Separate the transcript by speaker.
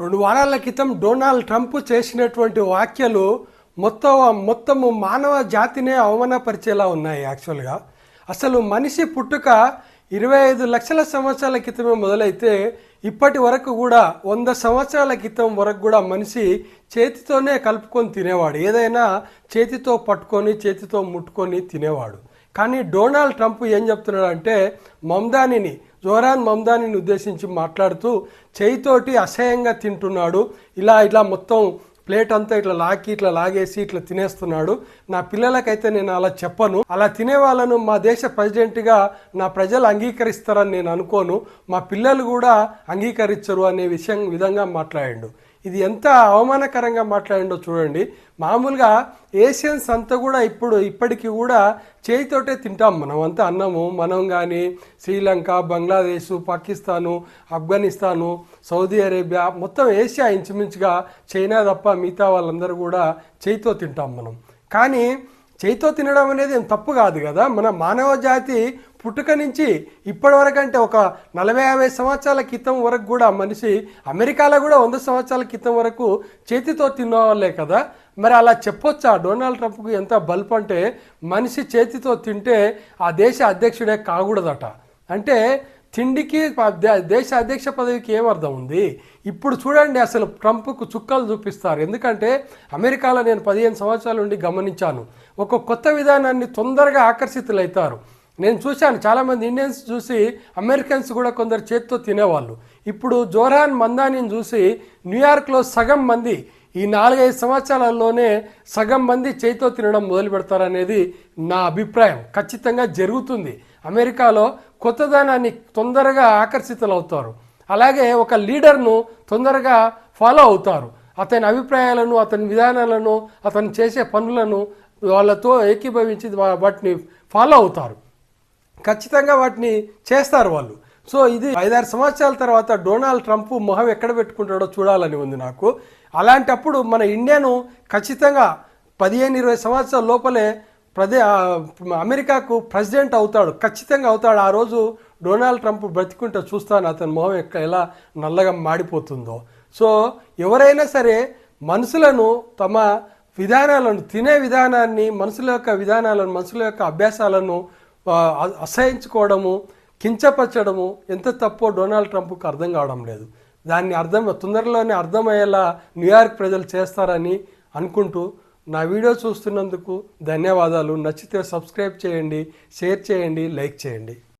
Speaker 1: రెండు వారాల క్రితం డొనాల్డ్ ట్రంప్ చేసినటువంటి వ్యాఖ్యలు మొత్తం మొత్తము మానవ జాతినే అవమానపరిచేలా ఉన్నాయి యాక్చువల్గా. అసలు మనిషి పుట్టుక ఇరవై ఐదు లక్షల సంవత్సరాల క్రితమే మొదలైతే ఇప్పటి వరకు కూడా వంద సంవత్సరాల క్రితం వరకు కూడా మనిషి చేతితోనే కలుపుకొని తినేవాడు. ఏదైనా చేతితో పట్టుకొని చేతితో ముట్టుకొని తినేవాడు. కానీ డొనాల్డ్ ట్రంప్ ఏం చెప్తున్నాడంటే మమ్దానిని జోరాన్ మమ్దానిని ఉద్దేశించి మాట్లాడుతూ చేయితోటి అసహ్యంగా తింటున్నాడు. ఇలా ఇలా మొత్తం ప్లేట్ అంతా ఇట్లా లాకి ఇట్లా లాగేసి ఇట్లా తినేస్తున్నాడు. నా పిల్లలకైతే నేను అలా చెప్పను. అలా తినే వాళ్ళను మా దేశ ప్రెసిడెంట్గా నా ప్రజలు అంగీకరిస్తారని నేను అనుకోను. మా పిల్లలు కూడా అంగీకరించరు అనే విషయం విధంగా మాట్లాడాడు. ఇది ఎంత అవమానకరంగా మాట్లాడిండో చూడండి. మామూలుగా ఏషియన్స్ అంతా కూడా ఇప్పుడు ఇప్పటికీ కూడా చేయితోటే తింటాం మనం. అంతా అన్నము మనం కానీ శ్రీలంక బంగ్లాదేశ్ పాకిస్తాను ఆఫ్ఘనిస్తాను సౌదీ అరేబియా మొత్తం ఏషియా ఇంచుమించుగా చైనా తప్ప మిగతా వాళ్ళందరూ కూడా చేయితో తింటాం మనం. కానీ చేయితో తినడం అనేది తప్పు కాదు కదా. మన మానవ జాతి పుట్టుక నుంచి ఇప్పటి వరకు అంటే ఒక నలభై యాభై సంవత్సరాల క్రితం వరకు కూడా మనిషి అమెరికాలో కూడా వంద సంవత్సరాల క్రితం వరకు చేతితో తిన్నవాళ్ళే కదా. మరి అలా చెప్పొచ్చా? డొనాల్డ్ ట్రంప్కు ఎంత బల్ప్ అంటే మనిషి చేతితో తింటే ఆ దేశ అధ్యక్షుడే కాకూడదట. అంటే తిండికి దేశ అధ్యక్ష పదవికి ఏమర్థం ఉంది? ఇప్పుడు చూడండి అసలు ట్రంప్కు చుక్కలు చూపిస్తారు. ఎందుకంటే అమెరికాలో నేను పదిహేను సంవత్సరాల నుండి గమనించాను. ఒక కొత్త విధానాన్ని తొందరగా ఆకర్షితులవుతారు నేను చూశాను చాలామంది ఇండియన్స్ చూసి అమెరికన్స్ కూడా కొందరు చేతితో తినేవాళ్ళు. ఇప్పుడు జోరాన్ మందానిని చూసి న్యూయార్క్లో సగం మంది ఈ నాలుగైదు సంవత్సరాలలోనే సగం మంది చేతితో తినడం మొదలు పెడతారనేది నా అభిప్రాయం. ఖచ్చితంగా జరుగుతుంది. అమెరికాలో కొత్తదనాన్ని తొందరగా ఆకర్షితులవుతారు. అలాగే ఒక లీడర్ను తొందరగా ఫాలో అవుతారు. అతని అభిప్రాయాలను అతని విధానాలను అతను చేసే పనులను వాళ్ళతో ఏకీభవించి వాటిని ఫాలో అవుతారు. ఖచ్చితంగా వాటిని చేస్తారు వాళ్ళు. సో ఇది ఐదారు సంవత్సరాల తర్వాత డొనాల్డ్ ట్రంప్ మొహం ఎక్కడ పెట్టుకుంటాడో చూడాలని ఉంది నాకు. అలాంటప్పుడు మన ఇండియాను ఖచ్చితంగా పదిహేను ఇరవై సంవత్సరాల లోపలే ప్రదే అమెరికాకు ప్రెసిడెంట్ అవుతాడు. ఖచ్చితంగా అవుతాడు. ఆ రోజు డొనాల్డ్ ట్రంప్ బ్రతికుంటే చూస్తాను అతని మొహం ఎక్క ఎలా నల్లగా మాడిపోతుందో. సో ఎవరైనా సరే మనుషులను తమ విధానాలను తినే విధానాన్ని మనుషుల యొక్క విధానాలను మనుషుల యొక్క అభ్యాసాలను అసహించుకోవడము కించపరచడము ఎంత తప్పో డొనాల్డ్ ట్రంప్కు అర్థం కావడం లేదు. దాన్ని అర్థం తొందరలోనే అర్థమయ్యేలా న్యూయార్క్ ప్రజలు చేస్తారని అనుకుంటూ నా వీడియో చూస్తున్నందుకు ధన్యవాదాలు. నచ్చితే సబ్స్క్రైబ్ చేయండి షేర్ చేయండి లైక్ చేయండి.